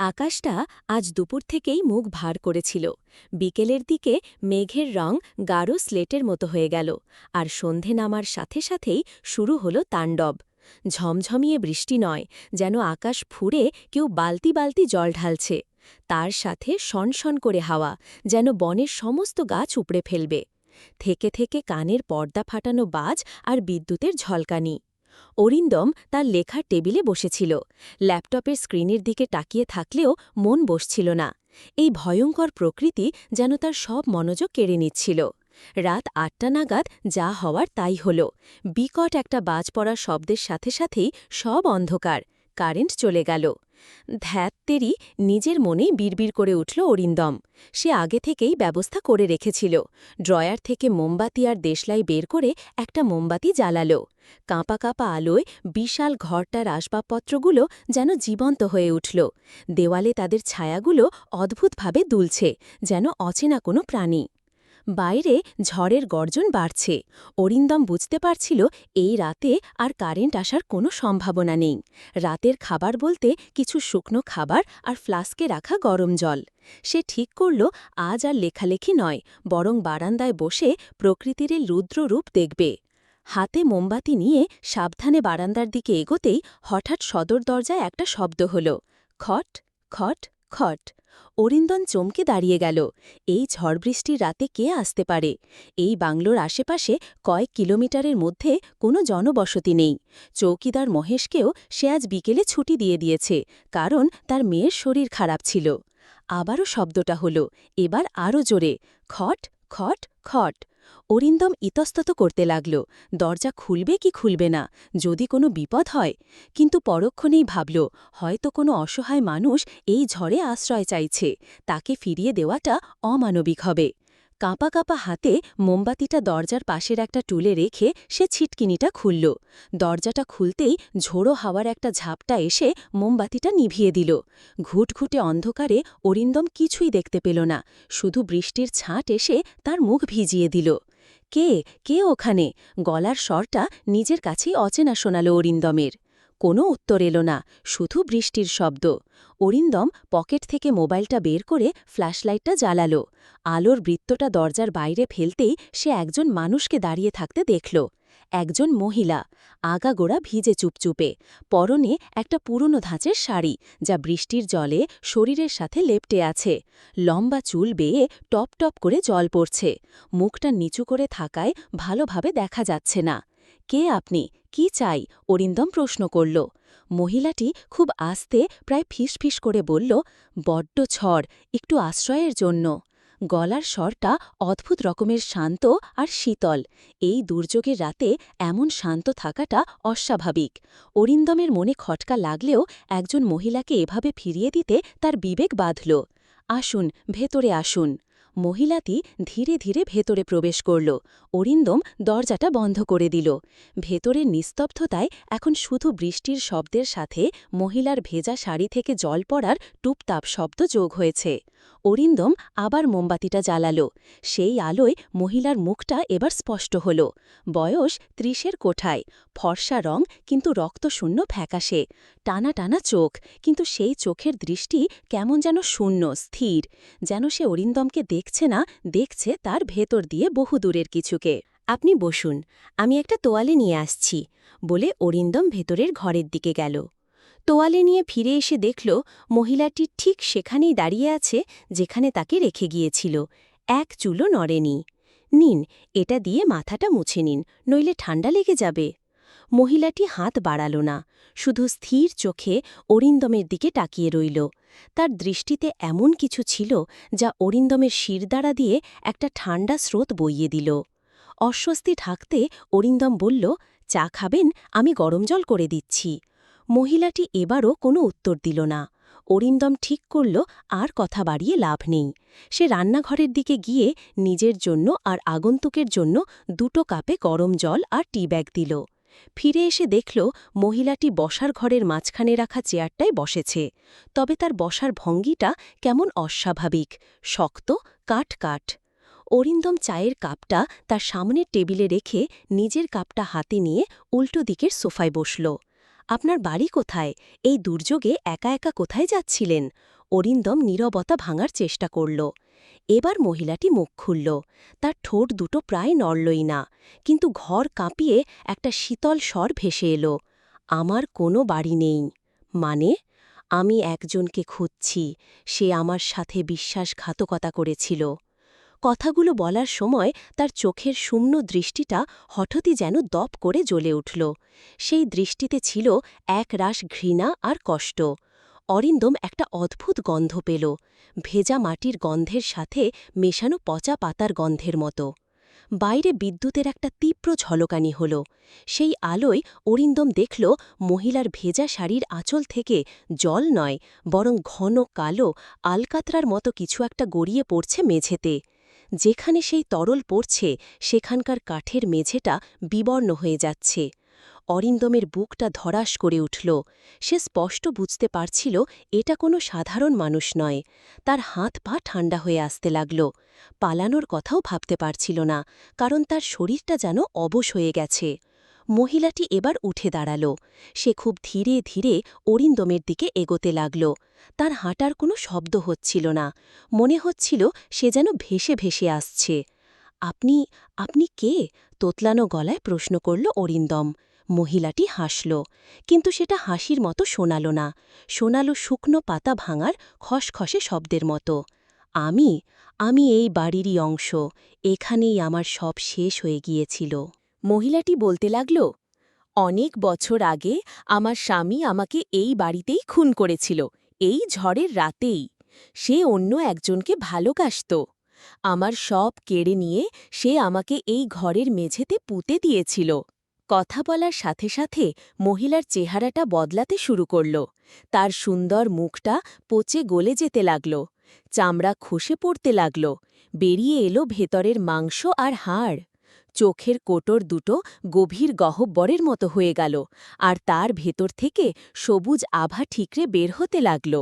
আকাশটা আজ দুপুর থেকেই মুখ ভার করেছিল। বিকেলের দিকে মেঘের রং গাঢ় স্লেটের মতো হয়ে গেল, আর সন্ধে নামার সাথে সাথেই শুরু হলো তাণ্ডব। ঝমঝমিয়ে বৃষ্টি নয়, যেন আকাশ ফুঁড়ে কেউ বালতি বালতি জল ঢালছে। তার সাথে শনশন করে হাওয়া, যেন বনের সমস্ত গাছ উপড়ে ফেলবে। থেকে থেকে কানের পর্দা ফাটানো বাজ আর বিদ্যুতের ঝলকানি। অরিন্দম তার লেখার টেবিলে বসেছিল। ল্যাপটপের স্ক্রিনের দিকে তাকিয়ে থাকলেও মন বসছিল না। এই ভয়ঙ্কর প্রকৃতি যেন তার সব মনোযোগ কেড়ে নিচ্ছিল। রাত আটটা নাগাদ যা হওয়ার তাই হল। বিকট একটা বাজ পড়ার শব্দের সাথে সাথেই সব অন্ধকার, কারেন্ট চলে গেল। ধ্যাত্তেরি নিজের মনেই বিড়বিড় করে উঠল অরিন্দম। সে আগে থেকেই ব্যবস্থা করে রেখেছিল। ড্রয়ার থেকে মোমবাতি আর দেশলাই বের করে একটা মোমবাতি জ্বালালো। কাঁপা কাঁপা আলোয় বিশাল ঘরটার আসবাবপত্রগুলো যেন জীবন্ত হয়ে উঠল। দেওয়ালে তাদের ছায়াগুলো অদ্ভুতভাবে দুলছে, যেন অচেনা কোনো প্রাণী। বাইরে ঝড়ের গর্জন বাড়ছে। অরিন্দম বুঝতে পারছিল এই রাতে আর কারেন্ট আসার কোনো সম্ভাবনা নেই। রাতের খাবার বলতে কিছু শুকনো খাবার আর ফ্লাস্কে রাখা গরম জল। সে ঠিক করল আজ আর লেখালেখি নয়, বরং বারান্দায় বসে প্রকৃতির রুদ্র রূপ দেখবে। হাতে মোমবাতি নিয়ে সাবধানে বারান্দার দিকে এগোতেই হঠাৎ সদর দরজায় একটা শব্দ হল। খট খট খট। অরিন্দন চমকে দাঁড়িয়ে গেল। এই ঝড় বৃষ্টির রাতে কে আসতে পারে? এই বাংলোর আশেপাশে কয়েক কিলোমিটারের মধ্যে কোনো জনবসতি নেই। চৌকিদার মহেশকেও সে আজ বিকেলে ছুটি দিয়ে দিয়েছে, কারণ তার মেয়ের শরীর খারাপ ছিল। আবারও শব্দটা হল, এবার আরও জোরে, খট খট খট। অরিন্দম ইতস্তত করতে লাগল, দরজা খুলবে কি খুলবে না, যদি কোনো বিপদ হয়। কিন্তু পরক্ষণেই ভাবল, হয়তো কোনো অসহায় মানুষ এই ঝড়ে আশ্রয় চাইছে, তাকে ফিরিয়ে দেওয়াটা অমানবিক হবে। কাঁপা কাঁপা হাতে মোমবাতিটা দরজার পাশের একটা টুলে রেখে সে ছিটকিনিটা খুলল। দরজাটা খুলতেই ঝোড়ো হাওয়ার একটা ঝাপটা এসে মোমবাতিটা নিভিয়ে দিল। ঘুটঘুটে অন্ধকারে অরিন্দম কিছুই দেখতে পেল না। শুধু বৃষ্টির ছাঁট এসে তার মুখ ভিজিয়ে দিল। কে? কে ওখানে? গলার স্বরটা নিজের কাছেই অচেনা শোনাল অরিন্দমের। কোনো উত্তর এলো না, শুধু বৃষ্টির শব্দ। অরিন্দম পকেট থেকে মোবাইলটা বের করে ফ্ল্যাশলাইটটা জ্বালালো। আলোর বৃত্তটা দরজার বাইরে ফেলতেই সে একজন মানুষকে দাঁড়িয়ে থাকতে দেখল। একজন মহিলা আগাগোড়া ভিজে চুপচুপে। পরনে একটা পুরনো ধাঁচের শাড়ি, যা বৃষ্টির জলে শরীরের সাথে লেপটে আছে। লম্বা চুল বেয়ে টপ টপ করে জল পড়ছে। মুখটা নিচু করে থাকায় ভালোভাবে দেখা যাচ্ছে না। কে আপনি? কি চাই? অরিন্দম প্রশ্ন করল। মহিলাটি খুব আস্তে প্রায় ফিস করে বলল, বড্ড ছড় একটু আশ্রয়ের জন্য। গলার স্বরটা অদ্ভুত রকমের শান্ত আর শীতল। এই দুর্যোগের রাতে এমন শান্ত থাকাটা অস্বাভাবিক। অরিন্দমের মনে খটকা লাগলেও একজন মহিলাকে এভাবে ফিরিয়ে দিতে তার বিবেক বাঁধল। আসুন, ভেতরে আসুন। মহিলাটি ধীরে ধীরে ভেতরে প্রবেশ করল। অরিন্দম দরজাটা বন্ধ করে দিল। ভেতরের নিস্তব্ধতায় এখন শুধু বৃষ্টির শব্দের সাথে মহিলার ভেজা শাড়ি থেকে জল পড়ার টুপতাপ শব্দ যোগ হয়েছে। অরিন্দম আবার মোমবাতিটা জ্বালালো। সেই আলোয় মহিলার মুখটা এবার স্পষ্ট হল। বয়স ত্রিশের কোঠায়। ফর্সা রং, কিন্তু রক্তশূন্য ফ্যাকাশে। টানা টানা চোখ, কিন্তু সেই চোখের দৃষ্টি কেমন যেন শূন্য, স্থির। যেন সে অরিন্দমকে দেখছে না, দেখছে তার ভেতর দিয়ে বহু দূরের কিছুকে। আপনি বসুন, আমি একটা তোয়ালে নিয়ে আসছি, বলে অরিন্দম ভেতরের ঘরের দিকে গেল। তোয়ালে নিয়ে ফিরে এসে দেখল, মহিলাটি ঠিক সেখানেই দাঁড়িয়ে আছে, যেখানে তাকে রেখে গিয়েছিল। এক চুলো নড়েনি। নিন, এটা দিয়ে মাথাটা মুছে নিন, নইলে ঠান্ডা লেগে যাবে। মহিলাটি হাত বাড়াল না, শুধু স্থির চোখে অরিন্দমের দিকে তাকিয়ে রইল। তার দৃষ্টিতে এমন কিছু ছিল, যা অরিন্দমের শিরদাঁড়া দিয়ে একটা ঠান্ডা স্রোত বইয়ে দিল। অস্বস্তি ঢাকতে অরিন্দম বলল, চা খাবেন, আমি গরম জল করে দিচ্ছি। মহিলাটি এবারও কোনো উত্তর দিল না। অরিন্দম ঠিক করল, আর কথা বাড়িয়ে লাভ নেই। সে রান্নাঘরের দিকে গিয়ে নিজের জন্য আর আগন্তুকের জন্য দুটো কাপে গরম জল আর টি ব্যাগ দিল। ফিরে এসে দেখল, মহিলাটি বসার ঘরের মাঝখানে রাখা চেয়ারটায় বসেছে। তবে তার বসার ভঙ্গিটা কেমন অস্বাভাবিক, শক্ত কাট কাট অরিন্দম চায়ের কাপটা তার সামনের টেবিলে রেখে নিজের কাপটা হাতে নিয়ে উল্টো দিকের সোফায় বসল। আপনার বাড়ি কোথায়? এই দুর্যোগে একা একা কোথায় যাচ্ছিলেন? অরিন্দম নীরবতা ভাঙার চেষ্টা করল। এবার মহিলাটি মুখ খুলল। তার ঠোঁট দুটো প্রায় নড়লই না। কিন্তু ঘর কাঁপিয়ে একটা শীতল স্বর ভেসে এলো। আমার কোনো বাড়ি নেই। মানে? আমি একজনকে খুঁজছি। সে আমার সাথে বিশ্বাসঘাতকতা করেছিল। কথাগুলো বলার সময় তার চোখের শূন্য দৃষ্টিটা হঠাৎই যেন দপ করে জ্বলে উঠল। সেই দৃষ্টিতে ছিল এক রাস ঘৃণা আর কষ্ট। অরিন্দম একটা অদ্ভুত গন্ধ পেল। ভেজা মাটির গন্ধের সাথে মেশানো পচা পাতার গন্ধের মতো। বাইরে বিদ্যুতের একটা তীব্র ঝলকানি হল। সেই আলোয় অরিন্দম দেখল মহিলার ভেজা শাড়ির আঁচল থেকে জল নয়, বরং ঘন কালো আলকাতরার মতো কিছু একটা গড়িয়ে পড়ছে মেঝেতে। যেখানে সেই তরল পড়ছে, সেখানকার কাঠের মেঝেটা বিবর্ণ হয়ে যাচ্ছে। অরিন্দমের বুকটা ধরাস করে উঠল। সে স্পষ্ট বুঝতে পারছিল, এটা কোনো সাধারণ মানুষ নয়। তার হাত পা ঠান্ডা হয়ে আসতে লাগল। পালানোর কথাও ভাবতে পারছিল না, কারণ তার শরীরটা যেন অবশ হয়ে গেছে। মহিলাটি এবার উঠে দাঁড়াল। সে খুব ধীরে ধীরে অরিন্দমের দিকে এগোতে লাগল। তার হাঁটার কোনো শব্দ হচ্ছিল না। মনে হচ্ছিল সে যেন ভেসে ভেসে আসছে। আপনি আপনি কে? তোতলানো গলায় প্রশ্ন করল অরিন্দম। মহিলাটি হাসল, কিন্তু সেটা হাসির মতো শোনাল না। শোনাল শুকনো পাতা ভাঙার খসখসে শব্দের মতো। আমি আমি এই বাড়িরই অংশ। এখানেই আমার সব শেষ হয়ে গিয়েছিল। মহিলাটি বলতে লাগল, অনেক বছর আগে আমার স্বামী আমাকে এই বাড়িতেই খুন করেছিল, এই ঝড়ের রাতেই। সে অন্য একজনকে ভালোবাসত আমার সব কেড়ে নিয়ে সে আমাকে এই ঘরের মেঝেতে পুঁতে দিয়েছিল। কথা বলার সাথে সাথে মহিলার চেহারাটা বদলাতে শুরু করল। তার সুন্দর মুখটা পচে গলে যেতে লাগল। চামড়া খসে পড়তে লাগল। বেরিয়ে এলো ভেতরের মাংস আর হাড়। চোখের কোটর দুটো গভীর গহব্বরের মতো হয়ে গেল, আর তার ভেতর থেকে সবুজ আভা ঠিকরে বের হতে লাগল।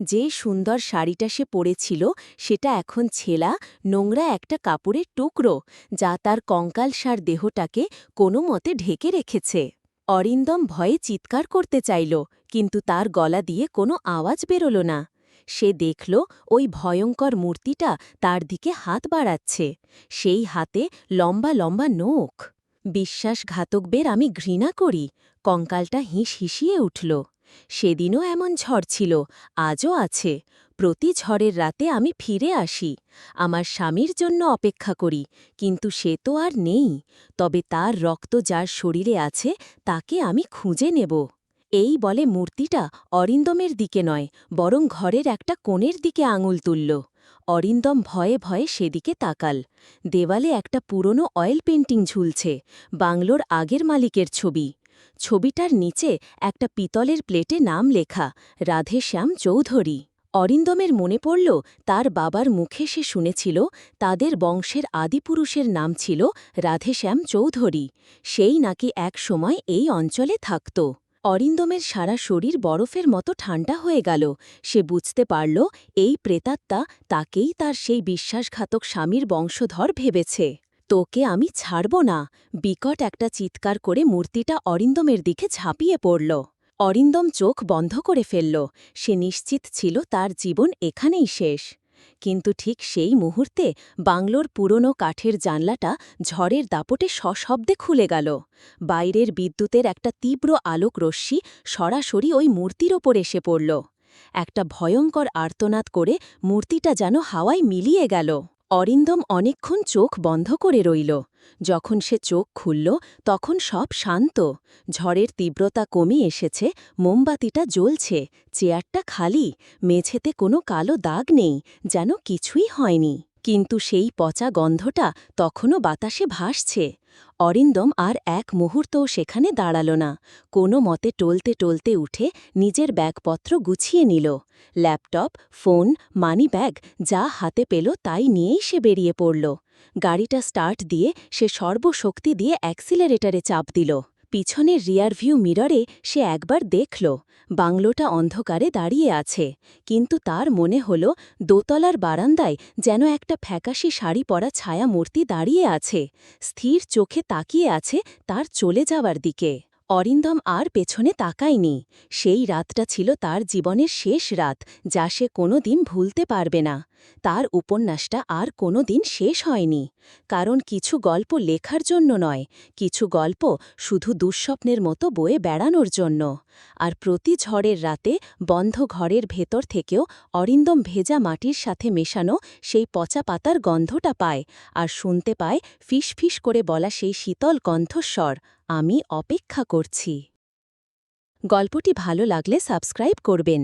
যে সুন্দর শাড়িটা সে পরেছিল, সেটা এখন ছেলা, নোংরা একটা কাপড়ের টুকরো, যা তার কঙ্কালসার দেহটাকে কোনো মতে ঢেকে রেখেছে। অরিন্দম ভয়ে চিৎকার করতে চাইল, কিন্তু তার গলা দিয়ে কোনো আওয়াজ বেরোল না। সে দেখল ওই ভয়ঙ্কর মূর্তিটা তার দিকে হাত বাড়াচ্ছে। সেই হাতে লম্বা লম্বা নোখ। বিশ্বাসঘাতকবের আমি ঘৃণা করি। কঙ্কালটা হিস হিসিয়ে উঠল। সেদিনও এমন ঝড় ছিল, আজও আছে। প্রতি ঝড়ের রাতে আমি ফিরে আসি। আমার স্বামীর জন্য অপেক্ষা করি, কিন্তু সে তো আর নেই। তবে তার রক্ত যার শরীরে আছে, তাকে আমি খুঁজে নেব। এই বলে মূর্তিটা অরিন্দমের দিকে নয়, বরং ঘরের একটা কোণের দিকে আঙুল তুলল। অরিন্দম ভয়ে ভয়ে সেদিকে তাকাল। দেওয়ালে একটা পুরনো অয়েল পেন্টিং ঝুলছে, বাংলোর আগের মালিকের ছবি। ছবিটার নিচে একটা পিতলের প্লেটে নাম লেখা, রাধেশ্যাম চৌধুরী। অরিন্দমের মনে পড়ল, তার বাবার মুখে সে শুনেছিল, তাদের বংশের আদিপুরুষের নাম ছিল রাধেশ্যাম চৌধুরী। সেই নাকি এক সময় এই অঞ্চলে থাকত। অরিন্দমের সারা শরীর বরফের মতো ঠান্ডা হয়ে গেল। সে বুঝতে পারল, এই প্রেতাত্মা তাকেই তার সেই বিশ্বাসঘাতক স্বামীর বংশধর ভেবেছে। তোকে আমি ছাড়ব না। বিকট একটা চিৎকার করে মূর্তিটা অরিন্দমের দিকে ঝাঁপিয়ে পড়ল। অরিন্দম চোখ বন্ধ করে ফেলল। সে নিশ্চিত ছিল তার জীবন এখানেই শেষ। কিন্তু ঠিক সেই মুহূর্তে বাংলোর পুরনো কাঠের জানলাটা ঝড়ের দাপটে সশব্দে খুলে গেল। বাইরের বিদ্যুতের একটা তীব্র আলোক রশ্মি সরাসরি ওই মূর্তির ওপর এসে পড়ল। একটা ভয়ঙ্কর আর্তনাদ করে মূর্তিটা যেন হাওয়ায় মিলিয়ে গেল। অরিন্দম অনেকক্ষণ চোখ বন্ধ করে রইল। যখন সে চোখ খুলল, তখন সব শান্ত। ঝড়ের তীব্রতা কমে এসেছে, মোমবাতিটা জ্বলছে, চেয়ারটা খালি, মেঝেতে কোনো কালো দাগ নেই, যেন কিছুই হয়নি। কিন্তু সেই পচা গন্ধটা তখনও বাতাসে ভাসছে। অরিন্দম আর এক মুহূর্তও সেখানে দাঁড়াল না। কোনো মতে টলতে টলতে উঠে নিজের ব্যাগপত্র গুছিয়ে নিল। ল্যাপটপ, ফোন, মানি ব্যাগ, যা হাতে পেল তাই নিয়েই সে বেরিয়ে পড়ল। গাড়িটা স্টার্ট দিয়ে সে সর্বশক্তি দিয়ে অ্যাক্সিলারেটারে চাপ দিল। পিছনের রিয়ারভিউ মিররে সে একবার দেখল, বাংলোটা অন্ধকারে দাঁড়িয়ে আছে। কিন্তু তার মনে হল, দোতলার বারান্দায় যেন একটা ফ্যাকাশি শাড়ি পরা ছায়া মূর্তি দাঁড়িয়ে আছে। স্থির চোখে তাকিয়ে আছে তার চলে যাওয়ার দিকে। অরিন্দম আর পেছনে তাকায়নি। সেই রাতটা ছিল তার জীবনের শেষ রাত, যা সে কোনোদিন ভুলতে পারবে না। তার উপন্যাসটা আর কোনোদিন শেষ হয়নি। কারণ কিছু গল্প লেখার জন্য নয়, কিছু গল্প শুধু দুঃস্বপ্নের মতো বয়ে বেড়ানোর জন্য। আর প্রতি ঝড়ের রাতে বন্ধ ঘরের ভেতর থেকেও অরিন্দম ভেজা মাটির সাথে মেশানো সেই পচা পাতার গন্ধটা পায় আর শুনতে পায় ফিস করে বলা সেই শীতল কণ্ঠস্বর, আমি অপেক্ষা করছি। গল্পটি ভালো লাগলে সাবস্ক্রাইব করবেন।